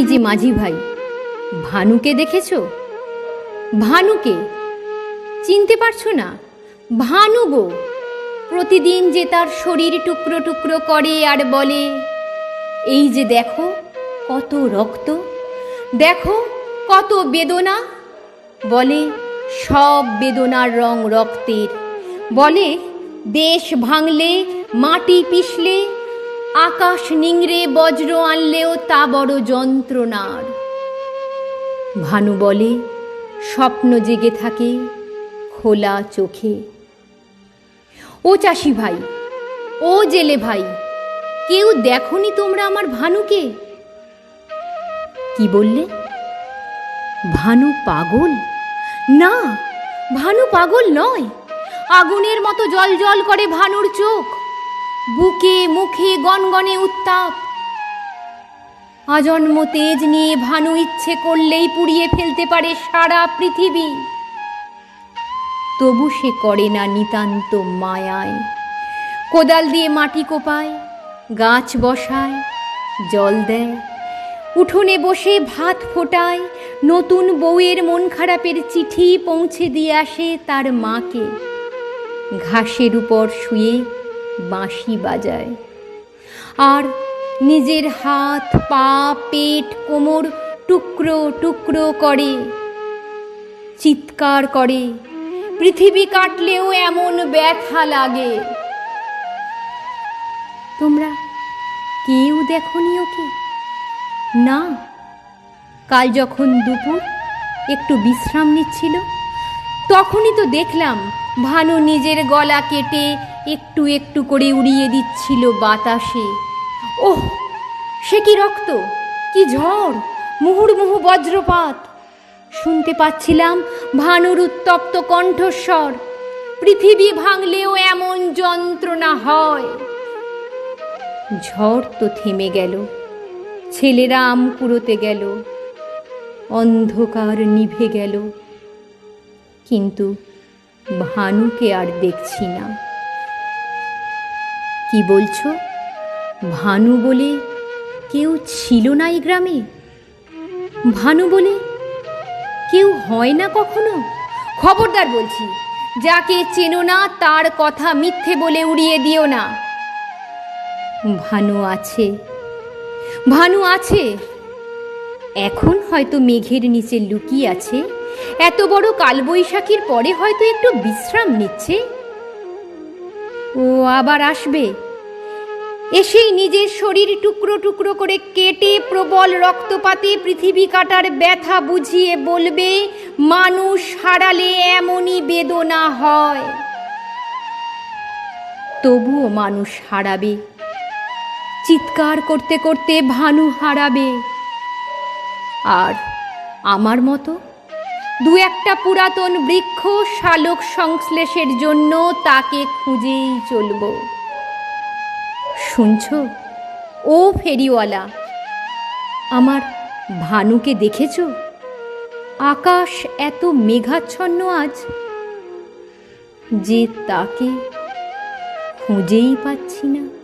মাঝি ভাই, ভানুকে দেখেছ? ভানুকে? চিনতে পারছ না? ভানু গো, প্রতিদিন যে তার শরীর টুকরো টুকরো করে আর বলে, এই যে দেখো কত রক্ত, দেখো কত বেদনা। বলে, সব বেদনার রং রক্তের। বলে, দেশ ভাঙলে, মাটি পিষলে আকাশ নিংড়ে বজ্র আনলেও তা বড় যন্ত্রণার। ভানু বলে, স্বপ্ন জেগে থাকে খোলা চোখে। ও চাষি ভাই, ও জেলে ভাই, কেউ দেখনি তোমরা আমার ভানুকে? কি বললে? ভানু পাগল? না, ভানু পাগল নয়। আগুনের মতো জল জল করে ভানুর চোখ। বুকে মুখে গনগনে উত্তাপ। আজন্ম তেজ নিয়ে ভানু ইচ্ছে করলেই পুড়িয়ে ফেলতে পারে সারা পৃথিবী। তবু সে করে না নিতান্ত মায়ায়। কোদাল দিয়ে মাটি কোপায়, গাছ বসায়, জল দেয়। উঠোনে বসে ভাত ফোটায়, নতুন বউয়ের মন খারাপের চিঠি পৌঁছে দিয়ে আসে তার মাকে। ঘাসের উপর শুয়ে বাঁশি বাজায়। আর নিজের হাত, পা, পেট, কোমর টুকরো টুকরো করে, চিৎকার করে। পৃথিবী কাটলেও এমন ব্যথা লাগে। তোমরা কেউ দেখনি ওকে? না? কাল যখন দুপুর একটু বিশ্রাম নিচ্ছিল, তখনই তো দেখলাম ভানু নিজের গলা কেটে একটু একটু করে উড়িয়ে দিচ্ছিল বাতাসে। ওহ, সে কি রক্ত? কি ঝড়? মুহুর্মুহু বজ্রপাত। শুনতে পাচ্ছিলাম ভানুর উত্তপ্ত কণ্ঠস্বর। পৃথিবী ভাঙলেও এমন যন্ত্রণা হয়। ঝড় তো থেমে গেল। ছেলেরা আম কুড়োতে গেল। অন্ধকার নিভে গেল। কিন্তু ভানুকে আর দেখছি না। কি বলছো? ভানু বলে কেউ ছিল না এই গ্রামে? ভানু বলে কেউ হয় না কখনো? খবরদার বলছি, যাকে চেনো না তার কথা মিথ্যে বলে উড়িয়ে দিও না। ভানু আছে। ভানু আছে। এখন হয়তো মেঘের নিচে লুকিয়ে আছে। এত বড় কালবৈশাখীর পরে হয়তো একটু বিশ্রাম নিচ্ছে। ও আবার আসবে। এসেই নিজের শরীর টুকরো টুকরো করে কেটে প্রবল রক্তপাতে পৃথিবী কাটার ব্যথা বুঝিয়ে বলবে, মানুষ হারালে এমনই বেদনা হয়। তবুও মানুষ হারাবে। চিৎকার করতে করতে ভানু হারাবে। আর আমার মতো দু একটা পুরাতন বৃক্ষ শালক সংশ্লেষের জন্য তাকে খুঁজেই চলব। শুনছ? ও ফেরিওয়ালা, আমার ভানুকে দেখেছ? আকাশ এত মেঘাচ্ছন্ন আজ যে তাকে খুঁজেই পাচ্ছি না।